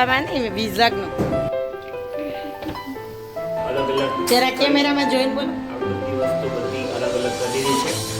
કપડામાં નહીં વિઝાગનું. જરા કેમેરામાં જોઈને બોલો.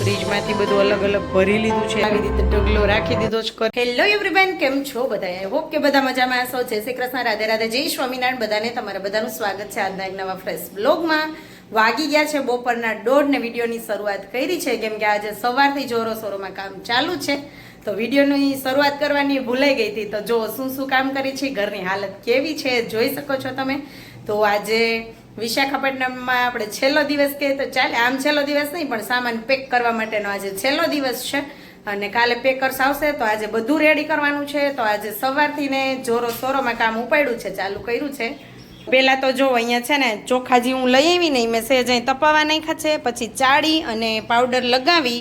ફ્રીજમાંથી બધું અલગ અલગ ભરી લીધું છે. આવી રીતે ઢગલો રાખી દીધો છે હેલો એવરીવન કેમ છો બધા આઈ હોપ કે બધા મજામાં હશો. જય શ્રી કૃષ્ણ, રાધે રાધે. જય સ્વામિનારાયણ. બધાને તમારા બધાનું સ્વાગત છે આજના એક નવા ફ્રેશ બ્લોગમાં વાગી ગયા છે બપોરના દોઢ ને વિડીયોની શરૂઆત કરી છે. કેમ કે આજે સવારથી જોરો સોરોમાં કામ ચાલુ છે. તો વિડીયોની શરૂઆત કરવાની ભૂલાઈ ગઈ હતી. તો જો, શું શું કામ કરી છે? ઘરની હાલત કેવી છે? જોઈ શકો છો તમે. તો આજે વિશાખાપટ્ટનમમાં આપણે છેલ્લો દિવસ કહીએ તો ચાલે, આમ છેલ્લો દિવસ નહીં, પણ સામાન પેક કરવા માટેનો આજે છેલ્લો દિવસ છે. અને કાલે પેકર્સ આવશે, તો આજે બધું રેડી કરવાનું છે. તો આજે સવારથી ને જોરો સોરોમાં કામ ઉપાડ્યું છે, ચાલુ કર્યું છે. પહેલાં તો જો, અહીંયા છે ને ચોખા જે હું લઈ આવી નહીં મેં સેજ અહીં તપાવા નાખ્યા છે. પછી ચાળી અને પાવડર લગાવી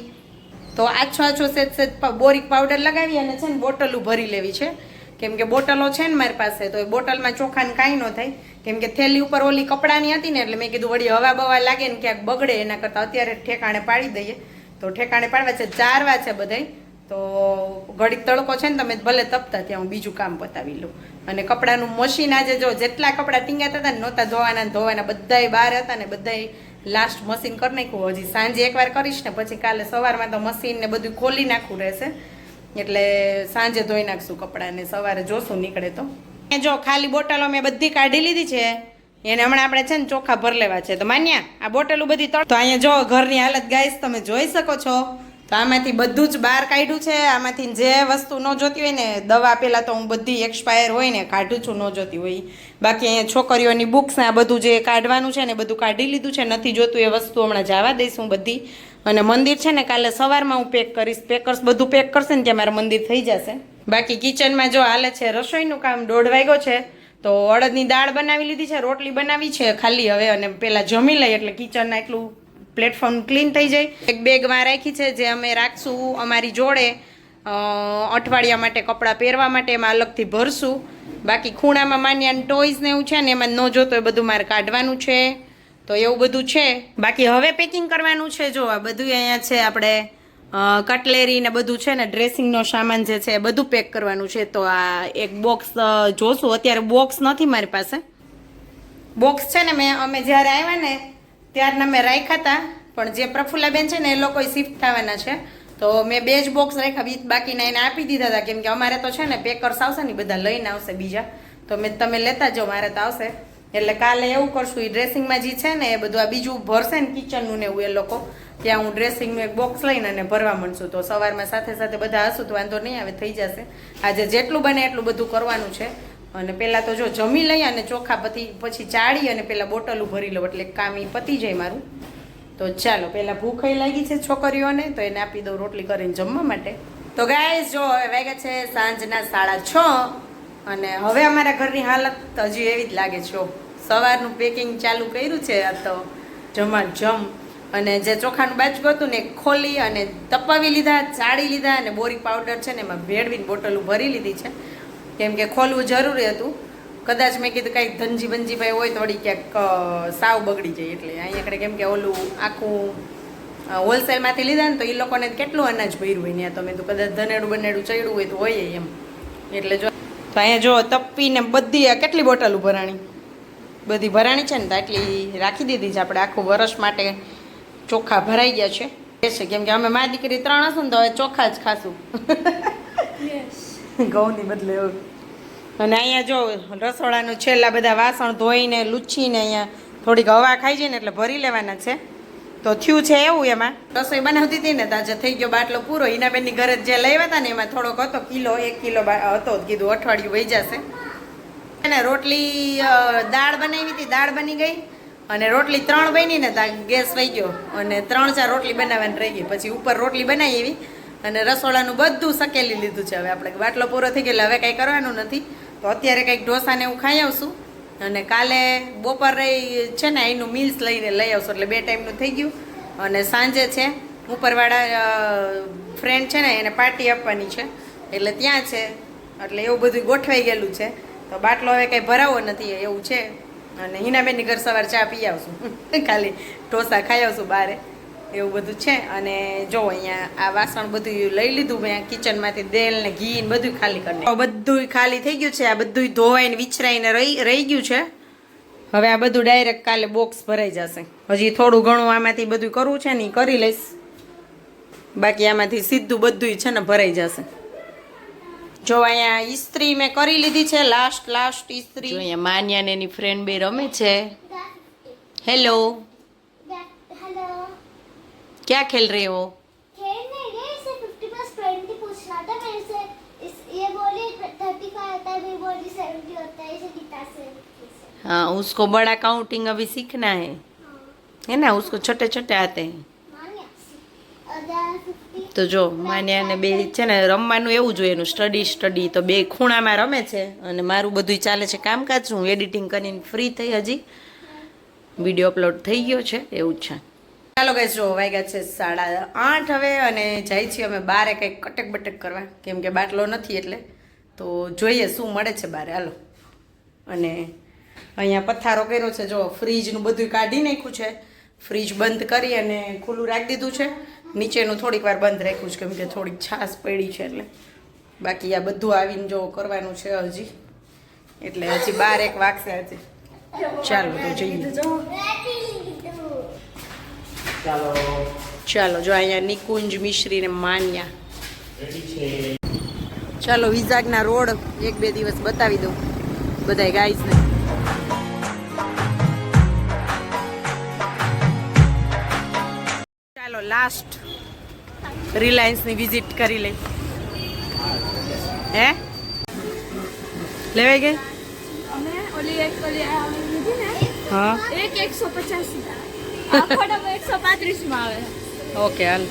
તો આછો આછો સેજ સેજ બોરિક પાવડર લગાવી અને છે ને બોટલું ભરી લેવી છે. કેમ કે બોટલો છે ને મારી પાસે, તો એ બોટલમાં ચોખાને કાંઈ ન થાય. કેમ કે થેલી ઉપર ઓલી કપડાની હતી ને એટલે મેં કીધું વળી હવા બવા લાગે ને ક્યાંક બગડે, એના કરતાં અત્યારે ઠેકાણે પાડી દઈએ. તો ઠેકાણે પાડવા છે ચારવા છે બધાય. તો ઘડીક તડકો છે ને તમે ભલે તપતા ત્યાં હું બીજું કામ પતાવી લઉં. અને કપડાનું મશીન આજે જો જેટલા કપડાં ટીંગાતા હતા ને નહોતા ધોવાના ધોવાના, બધાય બહાર હતા ને બધાય લાસ્ટ મશીન કરી નાખ્યું. હજી સાંજે એકવાર કરીશ ને પછી કાલે સવારમાં તો મશીન ને બધું ખોલી નાખવું રહેશે. એટલે સાંજે ધોઈ નાખશું કપડાં ને સવારે જોશું નીકળે તો. એ જો ખાલી બોટલો મેં બધી કાઢી લીધી છે. એને હમણાં આપણે છે ને ચોખા ભર લેવા છે. તો માન્યા, આ બોટલો બધી તો અહીંયા જો ઘરની હાલત ગાઈસ, તમે જોઈ શકો છો. તો આમાંથી બધું જ બહાર કાઢ્યું છે. આમાંથી જે વસ્તુ ન જોતી હોય ને, દવા પેલા તો હું બધી એક્સપાયર હોય ને, કાઢું છું, ન જોતી હોય. બાકી અહીંયા છોકરીઓની બુક્સ ને આ બધું જે કાઢવાનું છે ને બધું કાઢી લીધું છે. નથી જોતું એ વસ્તુ હમણાં જવા દઈશું બધી. અને મંદિર છે ને, કાલે સવારમાં હું પેક કરીશ. પેકર્સ બધું પેક કરશે ને, ત્યાં મારું મંદિર થઈ જશે. બાકી કિચનમાં જો હાલે છે રસોઈનું કામ, દોઢ વાગ્યો છે, તો અડદની દાળ બનાવી લીધી છે, રોટલી બનાવી છે ખાલી હવે. અને પેલા જમી લઈ એટલે કિચનના એટલું પ્લેટફોર્મ ક્લીન થઈ જાય. એક બેગમાં રાખી છે જે અમે રાખશું અમારી જોડે. અઠવાડિયા માટે કપડાં પહેરવા માટે એમાં અલગથી ભરશું. બાકી ખૂણામાં માન્યાને ટોયસ ને એવું છે ને એમાં ન જોતો એ બધું મારે કાઢવાનું છે. તો એવું બધું છે. બાકી હવે પેકિંગ કરવાનું છે. જો, આ બધું અહીંયા છે આપણે કટલેરી ને બધું છે ને ડ્રેસિંગનો સામાન જે છે એ બધું પેક કરવાનું છે. તો આ એક બોક્સ જોશું. અત્યારે બોક્સ નથી મારી પાસે. બોક્સ છે ને મેં, અમે જ્યારે આવ્યા ને ત્યારના મેં રાખ્યા હતા, પણ જે પ્રફુલ્લાબેન છે ને એ લોકો શિફ્ટ થવાના છે. તો મેં બે જ બોક્સ રાખ્યા, બીજ બાકીના એને આપી દીધા હતા, કેમ કે અમારે તો છે ને પેકર્સ આવશે ને બધા લઈને આવશે બીજા. તો મેં તમે લેતા જાઓ, મારે તો આવશે. એટલે કાલે એવું કરશું એ ડ્રેસિંગમાં જે છે ને એ બધું આ બીજું ભરશે ને કિચનનું ને એવું એ લોકો, ત્યાં હું ડ્રેસિંગનું એક બોક્સ લઈને અને ભરવા માંડશું. તો સવારમાં સાથે સાથે બધા હશું તો વાંધો નહીં આવે, થઈ જશે. આજે જેટલું બને એટલું બધું કરવાનું છે. અને પહેલાં તો જો જમી લઈ અને ચોખા પતી, પછી ચાળી અને પહેલાં બોટલું ભરી લઉં એટલે કામ એ પતી જાય મારું. તો ચાલો પહેલાં ભૂખાઈ લાગી છે છોકરીઓને, તો એને આપી દઉં રોટલી કરીને જમવા માટે. તો ગાય જો હવે વાગ્યા છે સાંજના સાડા છ અને હવે અમારા ઘરની હાલત હજી એવી જ લાગે છે. સવારનું પેકિંગ ચાલુ કર્યું છે, આ તો જમા જમ. અને જે ચોખાનું બાજકું હતું ને ખોલી અને તપાવી લીધા, ચાળી લીધા અને બોરી પાવડર છે ને એમાં ભેળવીને બોટલું ભરી લીધી છે. કેમ કે ખોલવું જરૂરી હતું. કદાચ મેં કીધું કાંઈક ધનજી બંજીભાઈ હોય થોડી ક્યાંક સાવ બગડી જાય એટલે અહીંયા આગળ કેમ કે ઓલું આખું હોલસેલમાંથી લીધા ને તો એ લોકોને કેટલું અનાજ ભર્યું હોય ત્યાં તમે તો કદાચ ધનેડું બનેડું ચડ્યું હોય તો હોય એમ. એટલે જો તો અહીંયા જો તપ્પીને બધી આ કેટલી બોટલો ભરાણી? બધી ભરાણી છે ને તો આટલી રાખી દીધી છે આપણે આખું વરસ માટે ચોખા ભરાઈ ગયા છે. એ છે કેમ કે અમે મારી દીકરી ત્રણ હશું ને તો હવે ચોખા જ ખાશું. ઘઉંની બદલે અને અહીંયા જો રસોડાનું છેલ્લા બધા વાસણ ધોઈને, લૂછીને અહીંયા થોડીક હવા ખાઈ જાય ને એટલે ભરી લેવાના છે. તો થયું છે એવું એમાં. રસોઈ બનાવતી હતી ને તાજે થઈ ગયો બાટલો પૂરો. હિનાબેનની ઘરે જે લેવા હતા ને એમાં થોડોક હતો કિલો, એક કિલો હતો કીધું અઠવાડિયું વહી જશે. અને રોટલી દાળ બનાવી હતી, દાળ બની ગઈ. અને રોટલી ત્રણ બની ને ત્યાં ગેસ વહી ગયો. અને ત્રણ ચાર રોટલી બનાવવાની રહી ગઈ. પછી ઉપર રોટલી બનાવી એવી. અને રસોડાનું બધું સકેલી લીધું છે. હવે આપણે બાટલો પૂરો થઈ ગયો એટલે હવે કાંઈ કરવાનું નથી. તો અત્યારે કંઈક ઢોસાને એવું ખાઈ આવશું. અને કાલે બપોરે છે ને એનું મિલ્સ લઈને લઈ આવશું, એટલે બે ટાઈમનું થઈ ગયું. અને સાંજે છે, ઉપરવાળા ફ્રેન્ડ છે ને, એને પાર્ટી આપવાની છે. એટલે ત્યાં છે, એટલે એવું બધું ગોઠવાઈ ગયેલું છે. તો બાટલો હવે કંઈ ભરાવો નથી, એવું છે. અને હિનાબેનની ઘર સવાર ચા પી આવશું. ખાલી ઢોસા ખાઈ આવશું બારે. એવું બધું છે. અને જો અહીંયા આ વાસણ બધું લઈ લીધું મેં કિચનમાંથી તેલ ને ઘી ને બધું ખાલી કરી. બધું ખાલી થઈ ગયું છે. આ બધું ધોવાઈને વિચરાઈને રહી રહી ગયું છે. હવે આ બધું ડાયરેક્ટ કાલે બોક્સ ભરાઈ જશે. હજી થોડું ઘણું આમાંથી બધું કરવું છે ને કરી લઈશ. બાકી આમાંથી સીધું બધું છે ને ભરાઈ જશે. જો અહીંયા ઈસ્ત્રી મેં કરી લીધી છે. લાસ્ટ લાસ્ટ ઈસ્ત્રી. અહીંયા માન્યા ને એની ફ્રેન્ડ બે રમે છે. હેલો ક્યાં ખેલ રહે હો खेल नहीं रहे इसे 50 प्लस 20 पूछना था मेरे से इस ये बोली 35 आता है मैं बोली 70 होता है इसे कितना से हाँ उसको बड़ा काउंटिंग अभी सीखना है है ना उसको छोटे छोटे आते हैं मानिया अगर 50 તો જો માન્યા ને બે છે ને રમવાનું એવું જોઈએ એનું સ્ટડી સ્ટડી તો બે ખૂણામાં રમે છે અને મારું બધું ચાલે છે કામકાજ હું એડિટિંગ કરીને ફ્રી થઈ હજી વિડીયો અપલોડ થઈ ગયો છે એવું જ છે ચાલો ગાઈસ જો વાગ્યા છે સાડા આઠ હવે અને જાય છીએ અમે બારે કંઈક કટક બટક કરવા. કેમ કે બાટલો નથી એટલે. તો જોઈએ શું મળે છે બારે. હાલો. અને અહીંયા પથ્થારો કર્યો છે. જો ફ્રીજનું બધું કાઢી નાખ્યું છે. ફ્રીજ બંધ કરી અને ખુલ્લું રાખી દીધું છે. નીચેનું થોડીક વાર બંધ રાખ્યું છે, કેમ કે થોડીક છાશ પડી છે એટલે. બાકી આ બધું આવીને જો કરવાનું છે હજી. એટલે હજી બાર એક વાગશે હજી. ચાલો તો જઈએ. ચાલો. ચાલો જો અહીંયા નિકુંજ મિશ્રી ને માન્યા. ચાલો વિઝાગના રોડ એક બે દિવસ બતાવી દઉં બધાય ગાઈઝને ચાલો લાસ્ટ રિલાયન્સની વિઝિટ કરી લઈ. હે? લેવાઈ ગઈ અમે ઓલી એક ઓલી આ લીધી ને? હા. એક એકસો પચાસ. આવે ઓકે હાલ.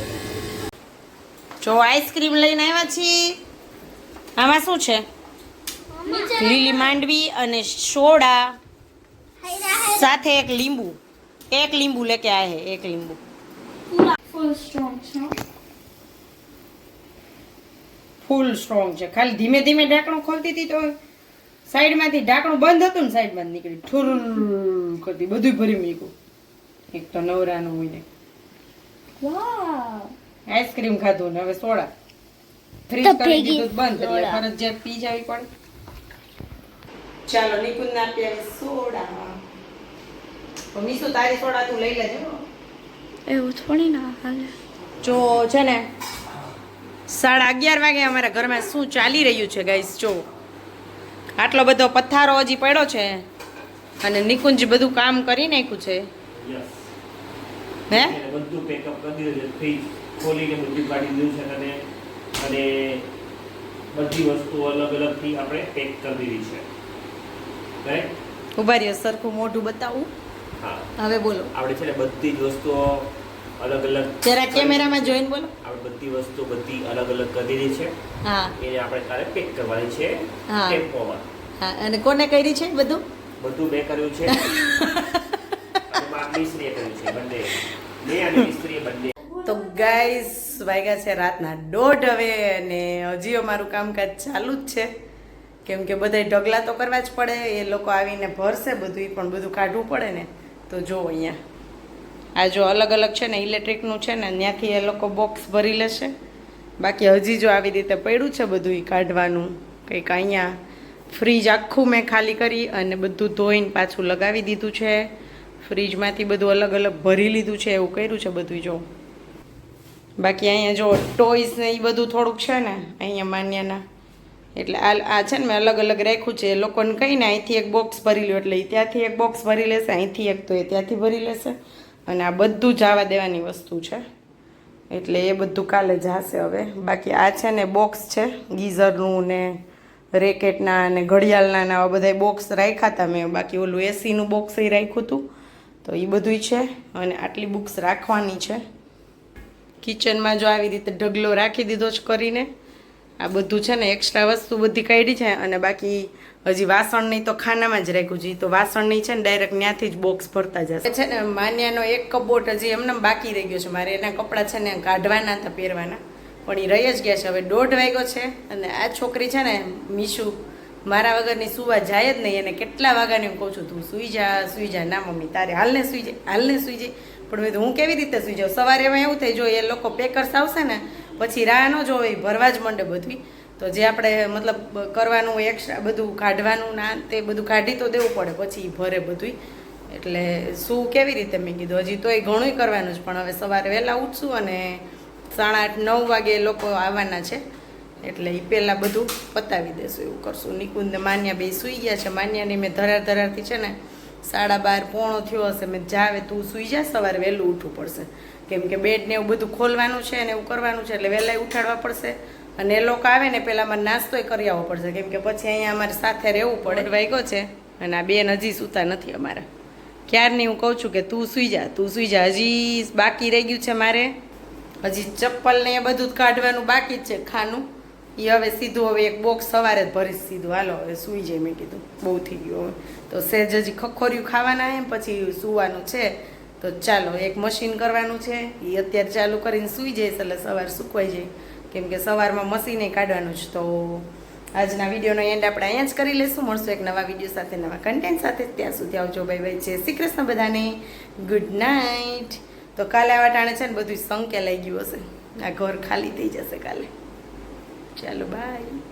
જો આઈસ્ક્રીમ લઈને આવ્યા છીએ. આમાં શું છે? લીલી માંડવી અને સોડા. સાથે એક લીંબુ. એક લીંબુ લેકે આ હે એક લીંબુ. ફૂલ સ્ટ્રોંગ છે. ફૂલ સ્ટ્રોંગ છે. ખાલી ધીમે ધીમે ઢાંકણું ખોલતી હતી તો સાઈડમાંથી ઢાંકણું બંધ હતું ને સાઈડમાં નીકળી ઠુર કરતી બધું ભરી મૂક્યું. એક તો નવરાનું હોય. ને આઈસ્ક્રીમ ખાધું ને હવે સોડા. ફ્રીજ કરી દીધું બંધ એટલે ફરજિયાત પી જવી પડે. ચાલો નિકુંજ ના આપી હવે સોડા. મીસુ તારી સોડા તું લઈ લેજો એવું થોડી ના હાલે. જો છે ને સાડા અગિયાર વાગે અમારા ઘરમાં શું ચાલી રહ્યું છે ગાઈસ જો. આટલો બધો પથ્થારો હજી પડ્યો છે. અને નિકુંજ બધું કામ કરી નાખ્યું છે. હે? બધું પેકઅપ કરી દીધું છે. ફ્રીજ ખોલીને બધું કાઢી દીધું છે અને અને બધી વસ્તુ અલગ અલગથી આપણે પેક કરી દીધી છે. રાઈટ ઊભા રહ્યો સરખું મોઢું બતાવું. હા. હવે બોલો. આપણે છે ને બધી જ વસ્તુઓ અલગ અલગ જરા કેમેરામાં જોઈને બોલો. આપણે બધી વસ્તુ બધી અલગ અલગ કરી દીધી છે. હા. એને આપણે તારે પેક કરવાની છે. હા. ટેમ્પોમાં હા અને કોને કરી છે બધું? બધું મેં કર્યું છે. તો ગાઈસ વાગ્યા છે રાતના દોઢ હવે અને હજી અમારું કામકાજ ચાલુ જ છે. કેમ કે બધા ઢગલા તો કરવા જ પડે, એ લોકો આવીને ભરશે બધું એ પણ બધું કાઢવું પડે ને. તો જો અહીંયા. આ જો અલગ અલગ છે ને ઇલેક્ટ્રિકનું છે ને ત્યાંથી એ લોકો બોક્સ ભરી લેશે. બાકી હજી જો આવી રીતે પડ્યું છે બધું એ કાઢવાનું, કંઈક અહીંયા ફ્રીજ આખું મેં ખાલી કરી અને બધું ધોઈને પાછું લગાવી દીધું છે. ફ્રીજમાંથી બધું અલગ અલગ ભરી લીધું છે, એવું કર્યું છે બધું જો. બાકી અહીંયા જો ટોયસ ને એ બધું થોડુંક છે ને, અહીંયા માન્યાના. એટલે આ આ છે ને મેં અલગ અલગ રાખ્યું છે, એ લોકોને કહીને અહીંથી એક બોક્સ ભરી લો એટલે એ ત્યાંથી એક બોક્સ ભરી લેશે, અહીંથી એક તો એ ત્યાંથી ભરી લેશે. અને આ બધું જવા દેવાની વસ્તુ છે. એટલે એ બધું કાલે જશે હવે. બાકી આ છે ને બોક્સ છે, ગીઝરનું ને રેકેટના અને ઘડિયાળના ને આવા બધા બોક્સ રાખ્યા હતા મેં. બાકી ઓલું એસીનું બોક્સ એ રાખ્યું હતું તો એ બધુંય છે અને આટલી બુક્સ રાખવાની છે. કિચનમાં જો આવી રીતે ઢગલો રાખી દીધો જ કરીને, આ બધું છે ને એક્સ્ટ્રા વસ્તુ બધી કાઢી છે અને બાકી હજી વાસણની તો ખાનામાં જ રાખ્યું છે. તો વાસણની છે ને ડાયરેક્ટ ત્યાંથી જ બોક્સ ભરતા જશે. છે ને, માન્યાનો એક કબોટ હજી એમને બાકી રહી ગયો છે. મારે એના કપડાં છે ને કાઢવાના હતા પહેરવાના. પણ એ રહી જ ગયા છે. હવે દોઢ વાગ્યો છે અને આ છોકરી છે ને, મીશુ મારા વગરની સુવા જાય જ નહીં, એને કેટલા વાગ્યાની હું કહું છું, તું સુઈ જા સુઈ જા. ના મમ્મી, તારે હાલને સુઈ જાય, હાલને સુઈ જાય. પણ મેં તો હું કેવી રીતે સુઈ જાઉં? સવારે એમાં એવું થઈ જો એ લોકો પેકર્સ આવશે ને, પછી રાહ ન એ ભરવા જ માંડે બધી તો જે આપણે મતલબ કરવાનું એક્સ્ટ્રા બધું કાઢવાનું ના તે બધું કાઢી તો દેવું પડે, પછી ભરે બધું એટલે શું કેવી રીતે? મેં કીધું, હજી તો એ ઘણું કરવાનું છે પણ હવે સવારે વહેલા ઉઠશું અને સાડા આઠ, નવ વાગે લોકો આવવાના છે. એટલે એ પહેલાં બધું પતાવી દેશું એવું કરશું. નિકુંદ ને માન્યા બે સૂઈ ગયા છે. માન્યાને મેં ધરાર ધરારથી છે ને સાડા બાર પોણો થયો હશે. મેં જાવે તું સૂઈ જા સવારે વહેલું ઉઠવું પડશે. કેમ કે બેડને એવું બધું ખોલવાનું છે ને એવું કરવાનું છે એટલે વહેલા ઉઠાડવા પડશે. અને એ લોકો આવે ને પહેલાં અમારે નાસ્તોય કરી આવવો પડશે. કેમ કે પછી અહીંયા અમારે સાથે રહેવું પડે. વાગ્યો છે. અને આ બેન હજી સૂતા નથી અમારા. ક્યારની હું કહું છું કે તું સૂઈ જા તું સૂઈ જા. હજી બાકી રહી ગયું છે મારે. હજી ચપ્પલ ને એ બધું જ કાઢવાનું બાકી જ છે ખાનું. એ હવે સીધું હવે એક બોક્સ સવારે જ ભરીશ સીધું. હાલો, હવે સૂઈ જાય મેં કીધું. બહુ થઈ ગયું હવે. તો સહેજ હજી ખખોરિયું ખાવાના એમ, પછી સૂવાનું છે. તો ચાલો, એક મશીન કરવાનું છે. એ અત્યારે ચાલુ કરીને સૂઈ જઈશ, એટલે સવાર સુકવાઈ જાય. કેમ કે સવારમાં મશીને કાઢવાનું છે તો આજના વિડીયોનો એન્ડ આપણે અહીંયા જ કરી લઈશું મળશું એક નવા વીડિયો સાથે, નવા કન્ટેન્ટ સાથે. ત્યાં સુધી આવજો. બાય બાય જય શ્રી કૃષ્ણ બધાને. ગુડ નાઇટ તો કાલે આવા ટાણે છે ને બધું સંકેલાઈ ગયું હશે. આ ઘર ખાલી થઈ જશે કાલે. ચાલો બાય